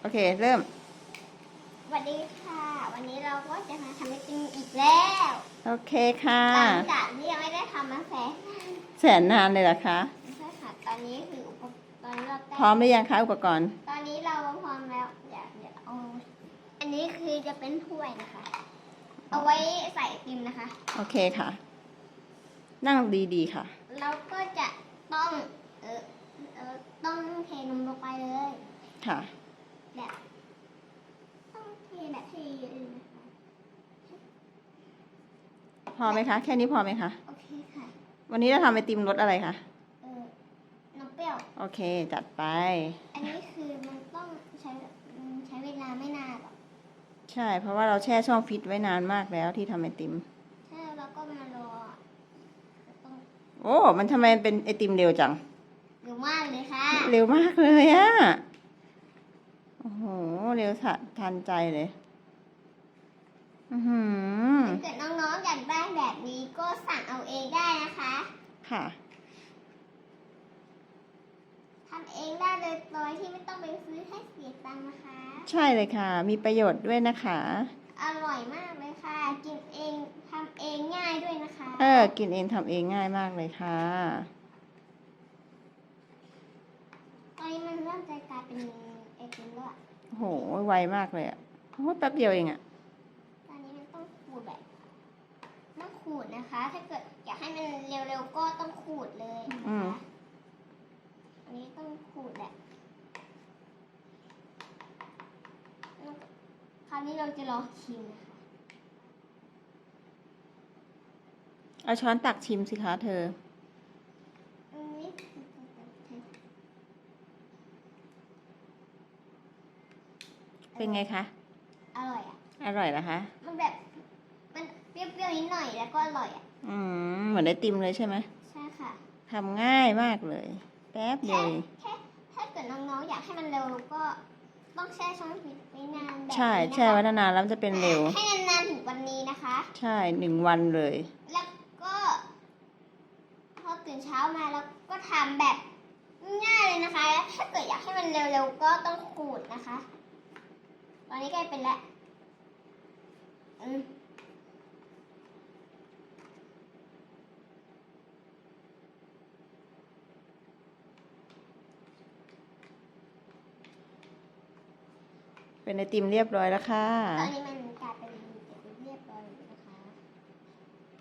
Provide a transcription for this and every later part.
โอเค เริ่ม สวัสดีค่ะ วันนี้เราก็จะมาทำไอติมอีกแล้วโอเคค่ะหลังจากที่ยังไม่ได้ทำมาแสนแสนนานเลยเหรอคะใช่ค่ะตอนนี้คืออุปกรณ์ตอนนี้เราพร้อมหรือยังคะอุปกรณ์ ตอนนี้เราพร้อมแล้วเดี๋ยวเดี๋ยวเอาอันนี้คือจะเป็นถ้วยนะคะ เอาไว้ใส่ไอติมนะคะ โอเคค่ะ นั่งดีๆค่ะ เราก็จะต้องเออเออต้องเทนมลงไปเลย ค่ะ แบบต้องเทแบบเทเยอะเลยนะคะ พอไหมคะ แค่นี้พอไหมคะ โอเคค่ะ วันนี้เราทำไอติมรสอะไรคะ เออน้ำเปรี้ยว โอเค จัดไป อันนี้คือมันต้องใช้อืมใช้เวลาไม่นานหรอกใช่ เพราะว่าเราแช่ช่องฟิตไว้นานมากแล้วที่ทำไอติม ถ้าเราก็มารอต้องโอ้ มันทำไมเป็นไอติมเร็วจัง เร็วมากเลยค่ะ เร็วมากเลยอะโอ้โห เร็วสะทันใจเลยอือหือ ถ้าเกิดน้องๆอยากได้แบบนี้ก็สั่งเอาเองได้นะคะ ค่ะทำเองได้เลยโดยที่ไม่ต้องไปซื้อให้เสียตังค์นะคะ ใช่เลยค่ะ มีประโยชน์ด้วยนะคะ อร่อยมากเลยค่ะ กินเองทำเองง่ายด้วยนะคะ เออ กินเองทำเองง่ายมากเลยค่ะ ตอนนี้มันเริ่มจะกลายเป็นไอติมแล้วอะโอ้โหไวมากเลยอะโอ้โหแป๊บเดียวเองอะ ตอนนี้มันต้องขูดแบบต้องขู ดนะคะ ถ้าเกิดอยากให้มันเร็วๆก็ต้องขูดเลยนะอืมคะอันนี้ต้องขูดแหละคราวนี้เราจะลองชิมนะคะเอาช้อนตักชิมสิคะเธอ อันนี้เป็นไงคะ อร่อยอะ อร่อยเหรอคะ มันแบบ มันเปรี้ยวๆ นิดหน่อยแล้วก็อร่อยอะอืมเหมือนไอติมเลยใช่ไหมใช่ค่ะทำง่ายมากเลย แป๊บเดียวแค่เองแค่ถ้าเกิดน้องๆอยากให้มันเร็วก็ต้องแช่ช่องฟิตไว้นานแบบใช่นี้นะคะแช่ไว้นานๆแล้วมันจะเป็นเร็ว ให้นานๆถึงวันนี้นะคะ ใช่หนึ่งวันเลย แล้วก็พอตื่นเช้ามาแล้วก็ทำแบบง่ายเลยนะคะแล้วถ้าเกิดอยากให้มันเร็วๆก็ต้องขูดนะคะ ตอนนี้ใกล้เป็นแล้วอืม เป็นไอติมเรียบร้อยแล้วค่ะ ตอนนี้มันกลายเป็นเสร็จเรียบร้อยแล้วนะคะ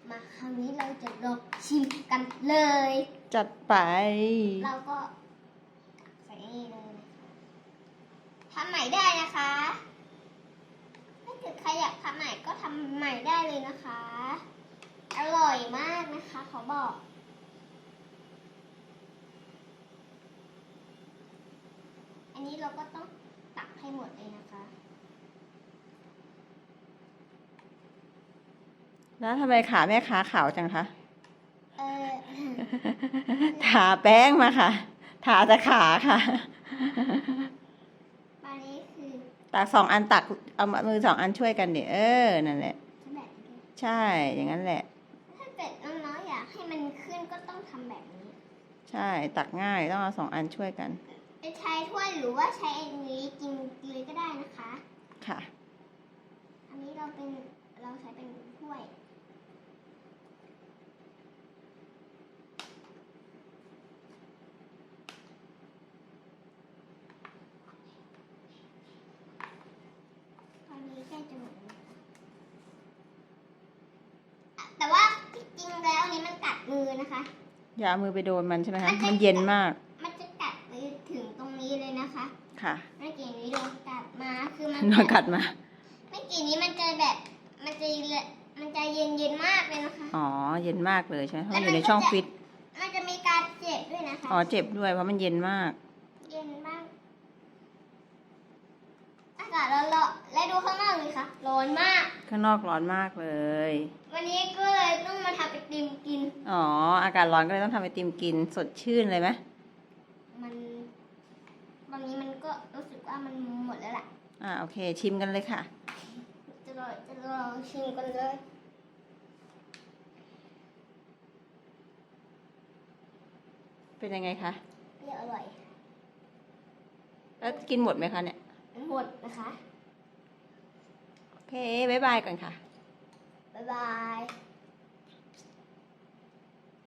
มาคราวนี้เราจะลองชิมกันเลย จัดไป เราก็ใส่นี่เลยนะคะทำใหม่ได้นะคะถ้าเกิดใครอยากทำใหม่ก็ทำใหม่ได้เลยนะคะ อร่อยมากนะคะเขาบอกอันนี้เราก็ต้องตัก ให้หมดเลยนะคะ แล้วทำไมขาแม่ค้าขาวจังคะ เออทาแป้งมาค่ะ ทาแต่ขาค่ะตอนนี้คือตักสองอันตักเอามือสองอันช่วยกันเดี๋ยเออ นั่นแหละจะแบบนี้ใช่ อย่างนั้นแหละ ถ้าเกิดน้องๆอยากให้มันขึ้นก็ต้องทำแบบนี้ ใช่ ตักง่ายต้องเอาสองอันช่วยกัน จะใช้ถ้วยหรือว่าใช้อันนี้กินเลยก็ได้นะคะ ค่ะ อันนี้เราเป็นเราใช้เป็นถ้วย ตอนนี้ใกล้จะหมดแล้วนะคะอะแต่ว่าที่จริงแล้วอันนี้มันกัดมือนะคะ อย่าเอามือไปโดนมันใช่ไหมคะ มันจะมันเย็นมาก มันจะกัดไปถึงตรงนี้เลยนะ คะค่ะ เมื่อกี้นี้โดนกัดมาคือมันนอนกัดมา เมื่อกี้นี้มันจะแบบมันจะเละมันจะเย็นเย็นๆมากเลยนะคะ อ๋อ เย็นมากเลยใช่ไหมเพราะแล้วมันมันอยู่ในช่องก็จะฟิต มันจะมีการเจ็บด้วยนะคะ อ๋อ เจ็บด้วยเพราะมันเย็นมาก เย็นมากอากาศร้อนๆและดูข้างนอกเลยค่ะ ร้อนมาก ข้างนอกร้อนมากเลย วันนี้ก็เลยต้องมาทำไอติมกิน อ๋อ อากาศร้อนก็เลยต้องทำไอติมกิน สดชื่นเลยไหม มันตอนนี้มันก็รู้สึ กว่ามันหมดแล้วล่ะอ่าโอเค ชิมกันเลยค่ะ จะลองจะลองชิมกันเลยเป็นยังไงคะเปรี้ยวอร่อย แล้วกินหมดไหมคะเนี่ยอืมหดนะคะ โอเค บ๊ายบายก่อนค่ะ บ๊ายบาย